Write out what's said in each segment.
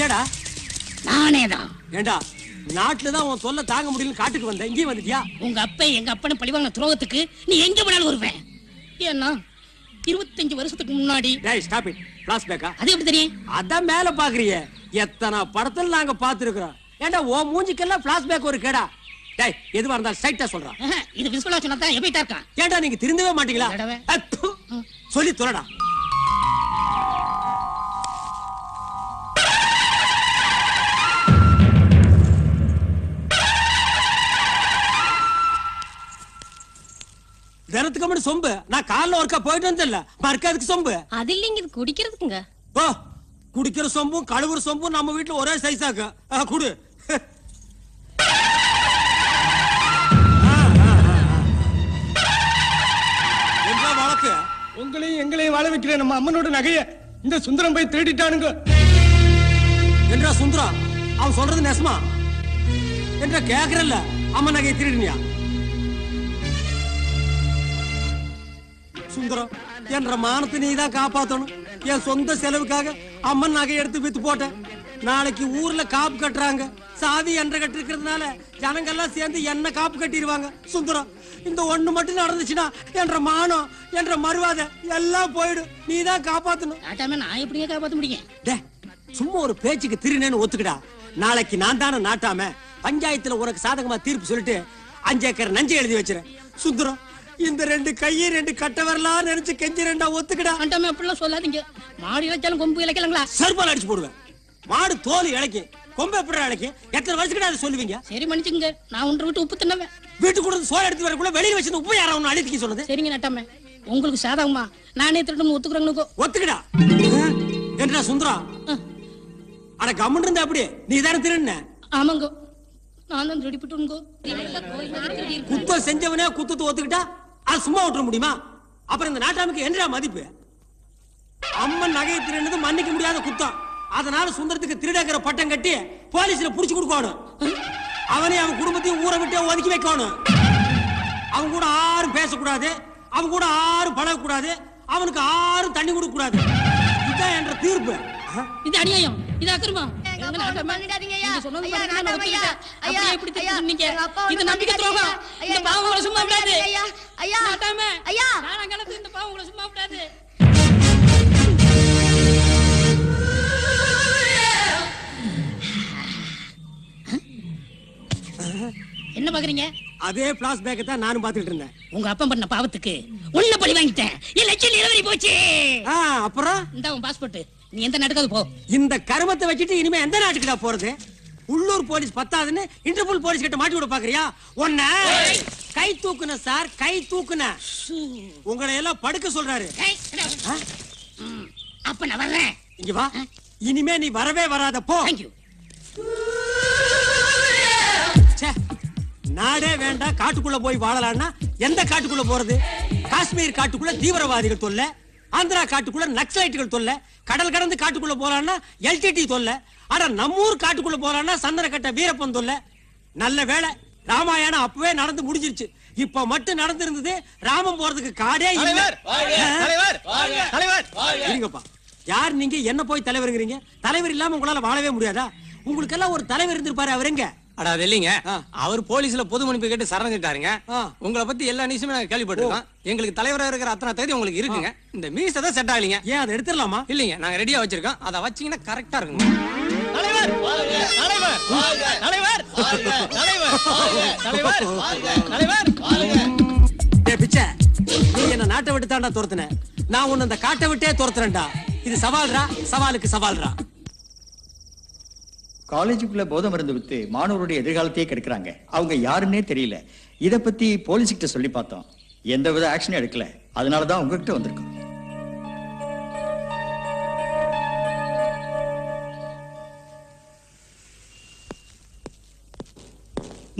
நீயாடா நானே தான் ஏண்டா நாட்டுல தான் உன் தொல்லை தாங்க முடியலன்னு காட்டுக்கு வந்த? இங்கேயும் வந்துட்டியா? உங்க அப்பா எங்க அப்பனை பழிவாங்க துரோகத்துக்கு நீ எங்க வேணாலும் வருவேன் ஏன்னா இருபத்தஞ்சு வருஷத்துக்கு முன்னாடி டேய் ஸ்டாப் இட் பிளாஸ்பேக்கா அது எப்படி தெரியும்? அதான் மேல பாக்குறிய. எத்தனை படத்துல நாங்க பாத்துருக்கிறோம் ஏண்டா ஓ மூஞ்சிக்கெல்லாம் பிளாஸ்பேக் ஒரு கேடா? டேய் எதுவா இருந்தாலும் ஸ்ட்ரைட்டா சொல்றான் இது விஸ்வலா சொன்னா தான் எப்படி இருக்கான் ஏண்டா நீங்க திருந்தவே மாட்டீங்களா. சொல்லி தொலைடா. சொம்பு. நான் காலைல ஒருக்கா போயிட்டு வந்தேன்ல. மறுக்காதுக்கு சொம்பு? அது இல்லைங்க இது குடிக்கிறதுக்குங்க. ஓ குடிக்கிற சொம்பும் கழுவுற சொம்பும் நம்ம வீட்டுல ஒரே சைஸாக்கு ஆ, குடு. என்ன வழக்கு? உங்களையும் எங்களையும் வாழ வைக்கிற நம்ம அம்மனோட நகைய இந்த சுந்தரம் போய் திருடிட்டானுங்க. என்றா சுந்தரம்? அவன் சொல்றது நெசமா? என்ற கேக்குறல்ல? அம்மா நகையை திருடினியா? சுந்தரம். என்ற மானத்தை நீ தான் காப்பாத்தணும். என் சொந்த செலவுக்காக அம்மன் நகை எடுத்து வித்து போட்டேன். நாளைக்கு ஊர்ல காப்பு கட்டுறாங்க. சாதி என்ற கட்டு இருக்கிறதுனால ஜனங்கெல்லாம் சேர்ந்து என்ன காப்பு கட்டிடுவாங்க? சுந்தரம் இந்த ஒண்ணு மட்டும் நடந்துச்சுன்னா என்ற மானம் என்ற மறுவாதை எல்லாம் போயிடும். நீ தான் காப்பாத்தணும் நான் எப்படிங்க காப்பாத்த முடியும்? டே, சும்மா ஒரு பேச்சுக்கு திருநேன்னு ஒத்துக்கடா. நாளைக்கு நான் தானே நாட்டாம பஞ்சாயத்துல உனக்கு சாதகமா தீர்ப்பு சொல்லிட்டு அஞ்சு ஏக்கர் நஞ்சு எழுதி வச்சிரேன் சுந்தரம் இந்த ரெண்டு கையை ரெண்டு கட்ட வரலாம் நினைச்சு கெஞ்சி ரெண்டா ஒத்துக்கடா. நாட்டாம அப்படிலாம் சொல்லாதீங்க. மாடி இழைச்சாலும் கொம்பு இழைக்கலாங்களா? சர்பால் அடிச்சு போடுவேன். மாடு தோல் இழைக்கும். கொம்பு எப்படி இழைக்கும்? எத்தனை வருஷத்துக்கு அதை சொல்லுவீங்க? சரி மன்னிச்சுங்க நான் ஒன்று விட்டு உப்பு தின்னவன். வீட்டுக்கு கூட சோறு எடுத்து வரக்குள்ள வெளியே வச்சு உப்பு யாரா ஒன்று அழுத்திக்க சொன்னது? சரிங்க நட்டாம. உங்களுக்கு சாதகமா? நானே திருட்டு ஒத்துக்குறவங்களுக்கோ ஒத்துக்கடா. என்ன சுந்தரம்? அட கம்முன்னு இருந்தா அப்படி நீ தானே திருண்ண ஆமாங்க. நான் தான் திருடிப்பிட்டுங்கோ குத்தம் செஞ்சவனே குத்தத்தை ஒத்துக்கிட்டா? அது சும்மா விட்டுற முடியுமா? அப்புறம் இந்த நாட்டாமுக்கு என்னடா மதிப்பு? அம்மன் நகையை திருடுனது மன்னிக்க முடியாத குத்தம். அதனால சுந்தரத்துக்கு திருடங்கிற பட்டம் கட்டி போலீஸ்ல புடிச்சு கொடுக்கணும். அவனே அவன் குடும்பத்தையும் ஊரை விட்டு ஒதுக்கி வைக்கணும். அவன் கூட யாரும் பேசக்கூடாது. அவன் கூட யாரும் பழகக்கூடாது. அவனுக்கு யாரும் தண்ணி கொடுக்க கூடாது இதுதான் என்ற தீர்ப்பு. இது அநியாயம். இது அக்கிரமம். நான் இது நம்பிக்கை. துரோகம். இந்த பாவம் உங்களை சும்மா விடாது. ஐயா. ஐயா. ஐயா. காலங்காலத்துல இந்த பாவம் உங்களை சும்மா விடாது. என்ன பாக்குறீங்க? அதே பிளாஸ் பேக்கை தான் நானும் பார்த்துட்டு இருந்தேன். உங்க அப்பா பண்ண பாவத்துக்கு உள்ள பழி வாங்கிட்டேன். என் லட்சம் நிலவரி போச்சு. அப்புறம்? இந்த உன் பாஸ்போர்ட் நீ எந்த நாட்டுக்காவது போ. இந்த கருமத்தை வச்சுட்டு இனிமே எந்த நாட்டுக்குடா போறது? உள்ளூர் போலீஸ் பத்தாதுன்னு இன்டர்போல் போலீஸ் கிட்ட மாட்டி விட பாக்குறியா? ஒன்ன கை தூக்குன சார் கை தூக்குன. உங்களை எல்லாம் படுக்க சொல்றாரு. அப்ப நான் வர்றேன். இங்க வா. இனிமே நீ வரவே வராத போ. நாடே வேண்டாம் காட்டுக்குள்ள போய் வாழலாம்னா எந்த காட்டுக்குள்ள போறது? காஷ்மீர் காட்டுக்குள்ள தீவிரவாதிகள் தொல்லை. ஆந்திரா காட்டுக்குள்ள நக்சலைட்டுகள் தொல்லை கடல் கடந்து காட்டுக்குள்ள போறான்னா எல்டிடி தொல்லை ஆனா நம்ம ஊர் காட்டுக்குள்ள போறான்னா சந்தனக்கட்ட வீரப்பன் தொல்லை. நல்ல வேளை ராமாயணம் அப்பவே நடந்து முடிஞ்சிருச்சு. இப்ப மட்டும் நடந்திருந்தது ராமன் போறதுக்கு காடே? இருங்கப்பா. யார் நீங்க? என்ன போய் தலைவருங்கிறீங்க? தலைவர் இல்லாம உங்களால வாழவே முடியாதா? உங்களுக்கு எல்லாம் ஒரு தலைவர் இருந்திருப்பாரு அவருங்க அடா ஆ. அவர் போலீஸ்ல பொது மன்னிப்பு கேட்டு சரணங்கிட்டாருங்க ஆ. உங்களை பத்தி எல்லா நியூஸுமே நாங்க கேள்விப்பட்டிருக்கோம். எங்களுக்கு தலைவரா இருக்கிற அத்தனை தகுதி உங்களுக்கு இருக்குங்க. இந்த மீச தான் செட் ஆகலைங்க. ஏன் அதை எடுத்துடலாமா? இல்லைங்க நாங்க ரெடியா வச்சிருக்கோம். அதை வச்சீங்கன்னா கரெக்டா இருக்குங்க. தலைவர் தலைவர் தலைவர் தலைவர் தலைவர் தலைவர் பிச்சை. நீ என்ன நாட்டை விட்டு தாண்டா துரத்துன? நான் உன்னை அந்த காட்டை விட்டே துரத்துறேன்டா. இது சவால்ரா? சவாலுக்கு சவால்ரா? காலேஜுக்குள்ள போதை மருந்து வித்து மாணவருடைய எதிர்காலத்தையே கெடுக்கிறாங்க. அவங்க யாருன்னே தெரியல. இத பத்தி போலீஸ்கிட்ட சொல்லி பார்த்தோம். எந்தவித ஆக்ஷனும் எடுக்கல. அதனால தான் உங்ககிட்ட வந்திருக்கோம்.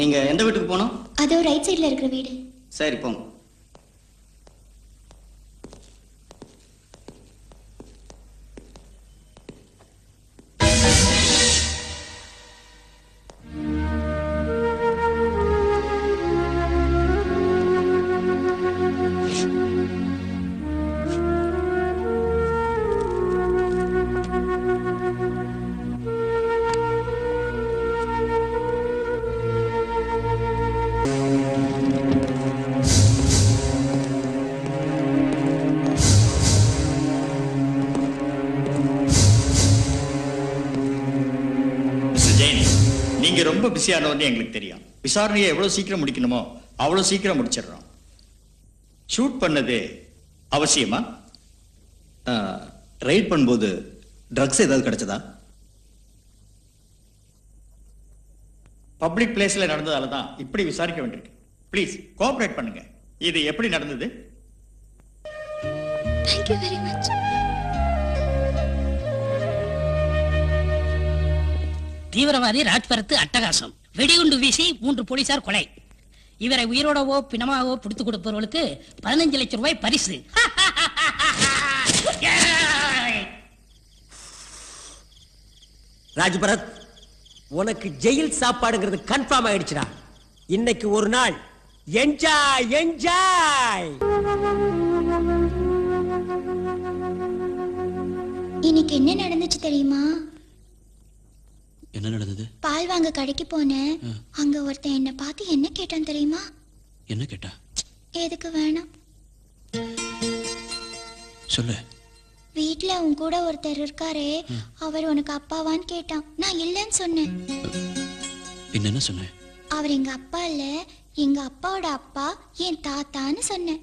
நீங்க எந்த வீட்டுக்கு போகணும்? அதோ ரைட் சைடுல இருக்கிற வீடு. சரி போங்க. பிஸியானவர்னு எங்களுக்கு தெரியும். விசாரணையை எவ்வளோ சீக்கிரம் முடிக்கணுமோ அவ்வளோ சீக்கிரம் முடிச்சிடுறோம். ஷூட் பண்ணது அவசியமா? ரைட் பண்ணும்போது ட்ரக்ஸ் ஏதாவது கிடைச்சதா? பப்ளிக் பிளேஸில் நடந்ததால தான் இப்படி விசாரிக்க வேண்டியிருக்கு. ப்ளீஸ் கோஆப்ரேட் பண்ணுங்க. இது எப்படி நடந்தது? Thank you very much. தீவிரவாதி ராஜ்பரத்து அட்டகாசம். வெடிகுண்டு வீசி மூன்று போலீசார் கொலை. இவரை உயிரோடவோ பிணமாகவோ பிடித்து கொடுப்பவர்களுக்கு பதினஞ்சு லட்சம் ரூபாய் பரிசு! ராஜ்பரத் உனக்கு ஜெயில் சாப்பாடுங்கிறது கன்ஃபார்ம் ஆயிடுச்சுடா. இன்னைக்கு ஒரு நாள். என்ஜாய் என்ஜாய் இன்னைக்கு என்ன நடந்துச்சு தெரியுமா? என்ன நடந்தது? பால் வாங்க கடைக்கு போனேன். அங்க ஒருத்தன் என்ன பார்த்து என்ன கேட்டான் தெரியுமா? என்ன கேட்டா? எதுக்கு வேணாம். சொல்லு. வீட்ல உன் கூட ஒருத்தர் இருக்காரே அவர் உனக்கு அப்பாவான்னு கேட்டான். நான் இல்லைன்னு சொன்னேன். பின்ன என்ன சொன்னேன் அவர் எங்க அப்பா இல்ல எங்க அப்பாவோட அப்பா என் தாத்தான்னு சொன்னேன்.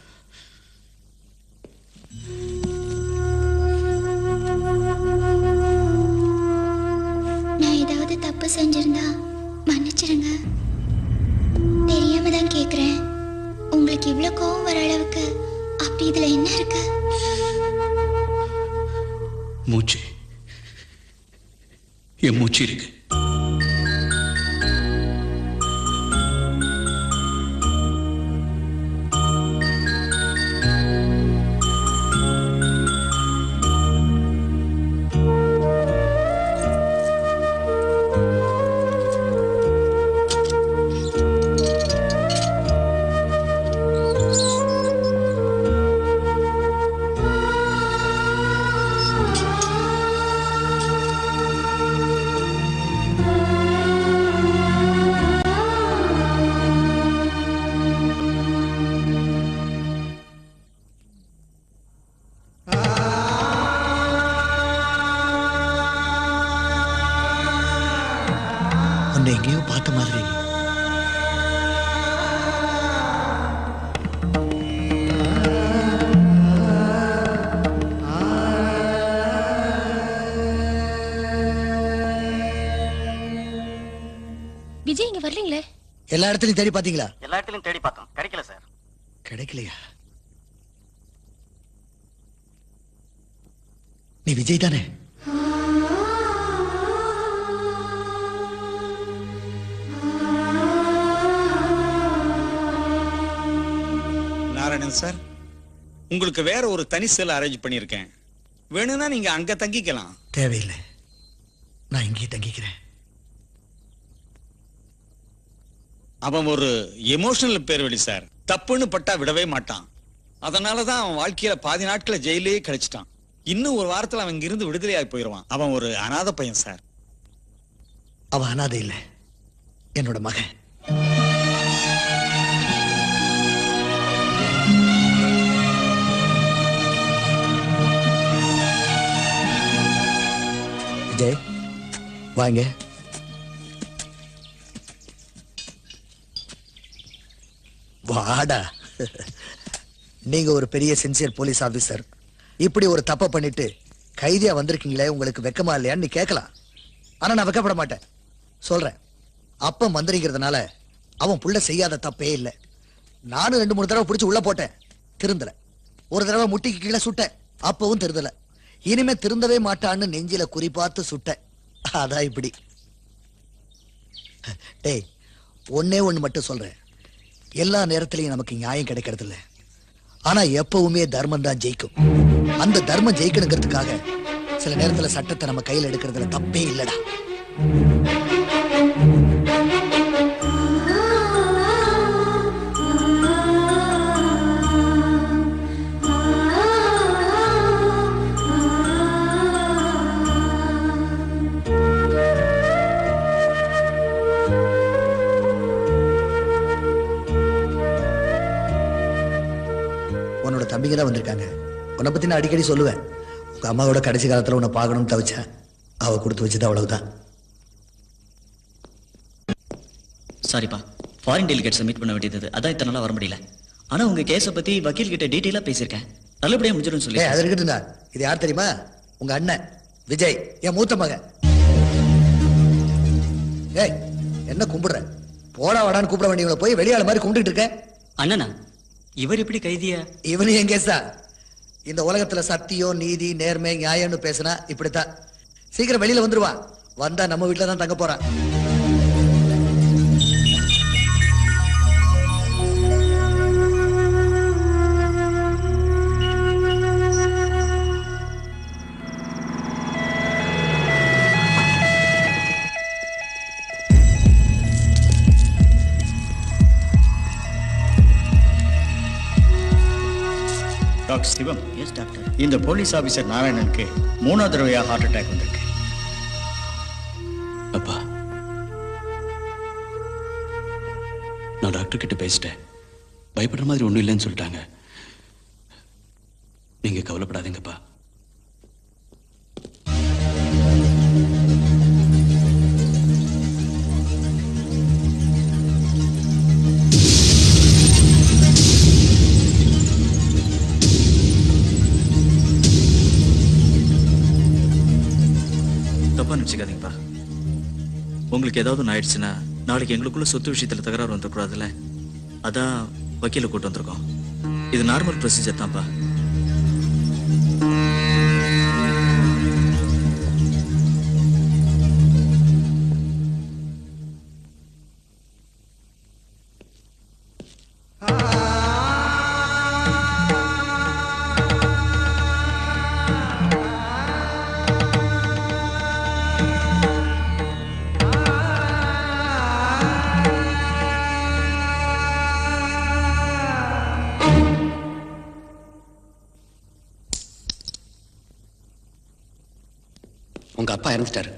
எல்லா இடத்துலயும் தேடி பாத்தீங்களா? எல்லா இடத்துலயும் தேடி பார்த்தோம். கிடைக்கல சார். கிடைக்கலையா? நீ விஜய் தானே? நாராயணன் சார் உங்களுக்கு வேற ஒரு தனி செல் அரேஞ்ச் பண்ணியிருக்கேன். வேணும்னா நீங்க அங்க தங்கிக்கலாம். தேவையில்லை. நான் இங்கேயே தங்கிக்கிறேன். அவன் ஒரு எமோஷனல் பேர் வெளி சார். தப்புன்னு பட்டா விடவே மாட்டான். அதனால தான் அவன் வாழ்க்கையில பாதி நாட்களை ஜெயிலே கழிச்சிட்டான். இன்னும் ஒரு வாரத்துல அவன் இங்கிருந்து விடுதலையாகி போயிடுவான் அவன் ஒரு அனாதை பையன் சார். அவன் அனாதை இல்லை. என்னோட மகன். விஜய் வாங்க. வாடா. நீங்க ஒரு பெரிய சின்சியர் போலீஸ் ஆபீசர் இப்படி ஒரு தப்ப பண்ணிட்டு கைதியா வந்திருக்கீங்களே உங்களுக்கு வெக்கமா இல்லையான்னு கேட்கலாம். ஆனா நான் வெக்கப்பட மாட்டேன். சொல்றேன். அப்பம் மந்திரிங்கிறதுனால அவன் புள்ள செய்யாத தப்பே இல்லை. நானும் ரெண்டு மூணு தடவை பிடிச்சி உள்ள போட்டேன். திருந்தல. ஒரு தடவை முட்டிக்கு கீழே சுட்டேன். அப்பவும் திருந்தல. இனிமே திருந்தவே மாட்டான்னு நெஞ்சில குறிப்பாத்து சுட்டேன். அதான் இப்படி. டேய் ஒன்னே ஒன்று மட்டும் சொல்றேன். எல்லா நேரத்திலையும் நமக்கு நியாயம் கிடைக்கிறது இல்ல ஆனா எப்பவுமே தர்மம் தான் ஜெயிக்கும். அந்த தர்மம் ஜெயிக்கணுங்கிறதுக்காக சில நேரத்துல சட்டத்தை நம்ம கையில எடுக்கிறதுல தப்பே இல்லடா. தான் வந்திருக்காங்க. உன்னை பத்தி நான் அடிக்கடி சொல்லுவேன். உங்க அம்மாவோட கடைசி காலத்துல உன்னை பார்க்கணும்னு தவிச்சேன். அவ கொடுத்து வச்சது அவ்வளவுதான். சாரிப்பா ஃபாரின் டெலிகேட்ஸை மீட் பண்ண வேண்டியது அதான் இத்தனை நாளா வர முடியல. ஆனா உங்க கேஸை பத்தி வக்கீல் கிட்ட டீட்டெயிலா பேசியிருக்கேன். நல்லபடியா முடிஞ்சிடும் சொல்லி அது இருக்கட்டும்டா. இது யார் தெரியுமா? உங்க அண்ணன். விஜய். என் மூத்த மகன். ஏய் என்ன கும்பிடுற? போடா வாடான்னு கூப்பிட வேண்டியவங்கள போய் வெளியாள மாதிரி கும்பிட்டுட்டு இருக்க. அண்ணனா? இவர் எப்படி கைதியா? இவனு என் கேஸ் தான். இந்த உலகத்துல சத்தியம் நீதி நேர்மை நியாயம்னு பேசினா இப்படித்தான். சீக்கிரம் வெளியில வந்துருவான் வந்தா நம்ம வீட்டுல தான் தங்க போறான். டாக்டர் சிவம். Yes doctor. இந்த போலீஸ் ஆபீசர் நாராயணனுக்கு மூணாவது தடவையா ஹார்ட் அட்டாக் வந்திருக்கு. அப்பா. நான் டாக்டர் கிட்ட பேசிட்டேன். பயப்படுற மாதிரி ஒண்ணும் இல்லைன்னு சொல்லிட்டாங்க. நீங்க கவலைப்படாதீங்கப்பா. தப்பா நினைச்சுக்காதீங்கப்பா உங்களுக்கு ஏதாவது ஒன்று ஆயிடுச்சுன்னா நாளைக்கு எங்களுக்குள்ள சொத்து விஷயத்துல தகராறு வந்துடக்கூடாதுல்ல? அதான் வக்கீல கூட்டு வந்திருக்கோம். இது நார்மல் ப்ரொசீஜர் தான்ப்பா அப்பா இறந்துட்டாரு.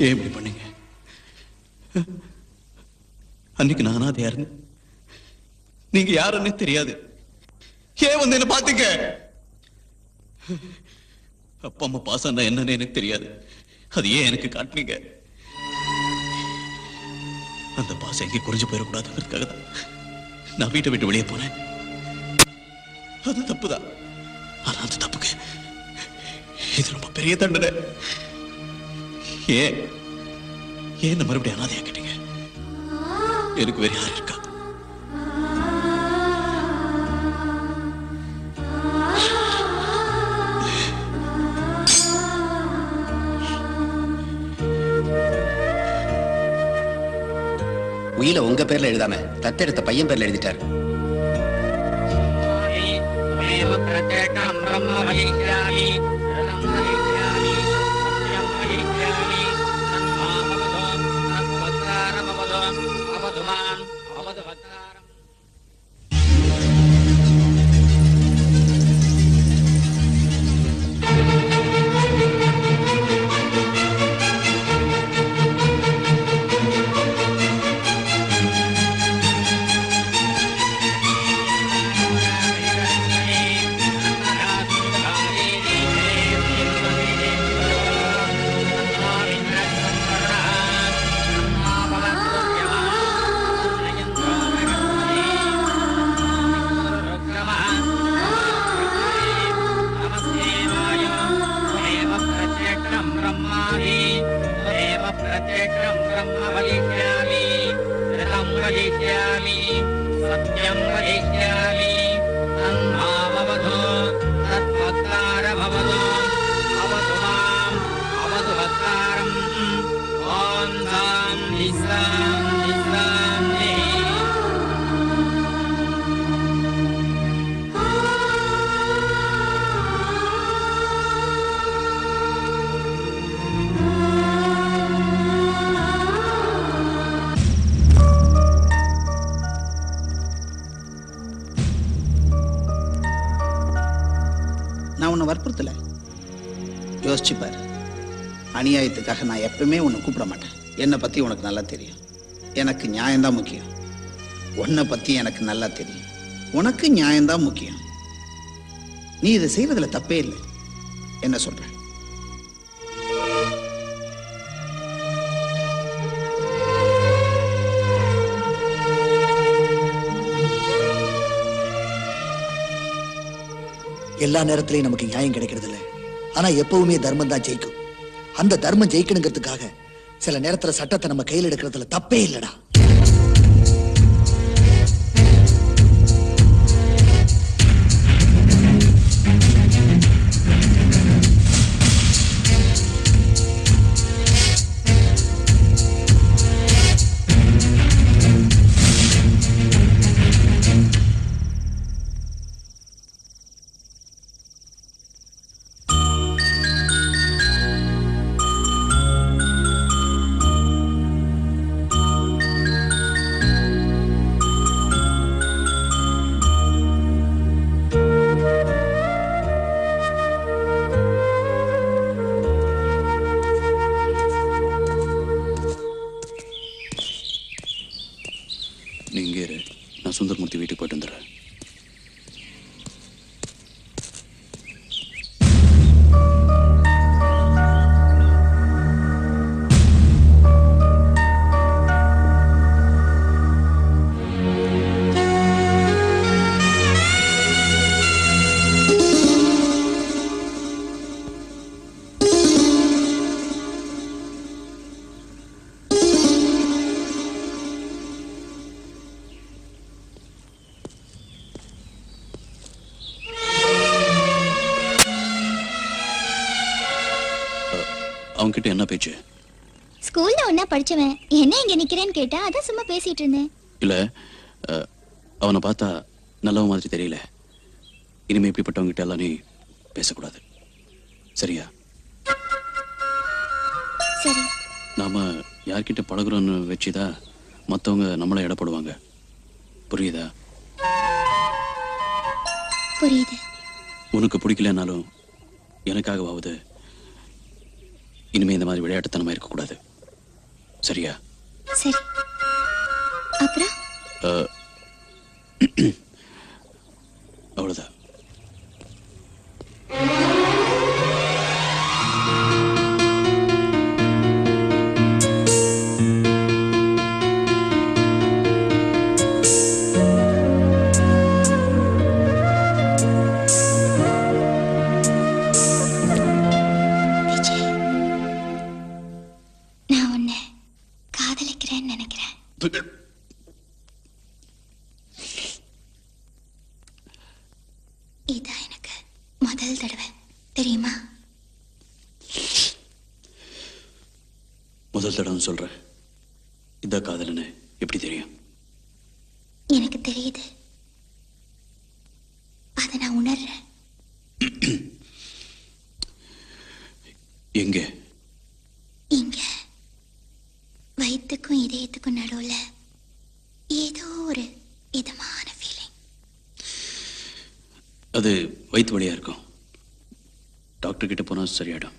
ஏன் இப்படி பண்ணீங்க? அன்னைக்கு நான் அனாதையா இருந்தேன் நீங்க யாருன்னு தெரியாது. ஏன் வந்து என்ன பாத்தீங்க அப்பா அம்மா பாசம்னா என்னன்னு எனக்கு தெரியாது. அது ஏன் எனக்கு காட்டுனீங்க? அந்த பாசம் எங்கே குறைஞ்சு போயிடக்கூடாதுங்கிறதுக்காக தான் நான் வீட்டை விட்டு வெளியே போனேன். அது தப்புதான். ஆனா அந்த தப்புக்கு இது ரொம்ப பெரிய தண்டனை. ஏன்? ஏன் இந்த மறுபடியும் அனாதையா கேட்டீங்க? எனக்கு வேற யார் இருக்கா? உயில உங்க பேர்ல எழுதாம தத்தெடுத்த பையன் பேர்ல எழுதிட்டாரு. அநியாயத்துக்காக நான் எப்பவுமே உன்னை கூப்பிட மாட்டேன். என்னை பத்தி உனக்கு நல்லா தெரியும். எனக்கு நியாயம்தான் முக்கியம். உன்னை பத்தி எனக்கு நல்லா தெரியும். உனக்கு நியாயம்தான் முக்கியம். நீ இதை செய்யறதுல தப்பே இல்லை. என்ன சொல்ற? எல்லா நேரத்திலையும் நமக்கு நியாயம் கிடைக்கிறது இல்லை ஆனா எப்பவுமே தர்மம் தான் ஜெயிக்கும். அந்த தர்மம் ஜெயிக்கணுங்கிறதுக்காக சில நேரத்துல சட்டத்தை நம்ம கையில் எடுக்கிறதுல தப்பே இல்லடா. நான் சுந்தரமூர்த்தி அவன்கிட்ட என்ன பேச்சு? ஸ்கூல்ல ஒன்னா படிச்சவன். என்ன இங்க நிக்கிறேன்னு கேட்டா அதான் சும்மா பேசிட்டு இருந்தேன். இல்ல அவனை பார்த்தா நல்லவன் மாதிரி தெரியல. இனிமே இப்படிப்பட்டவங்கிட்ட எல்லாம் நீ பேசக்கூடாது. சரியா? சரி. நாம யார்கிட்ட பழகுறோன்னு வச்சுதான் மத்தவங்க நம்மளை இடப்படுவாங்க புரியுதா? புரியுது. உனக்கு பிடிக்கலனாலும் எனக்காகவாவது இனிமே இந்த மாதிரி விளையாட்டுத்தனமா இருக்கக்கூடாது. சரியா? சரி. அப்புறம்? அஹ், முதல் தடவை சொல்றேன். இதான் காதலன்னு எப்படி தெரியும்? எனக்கு தெரியுது. அதை நான் உணர்றேன். எங்க? இங்க. வயிற்றுக்கும் இதயத்துக்கும் நடுவுல ஏதோ ஒரு இதமான ஃபீலிங் அது வயிற்று வழியா இருக்கும். டாக்டர் கிட்ட போனா சரியாயிடும்.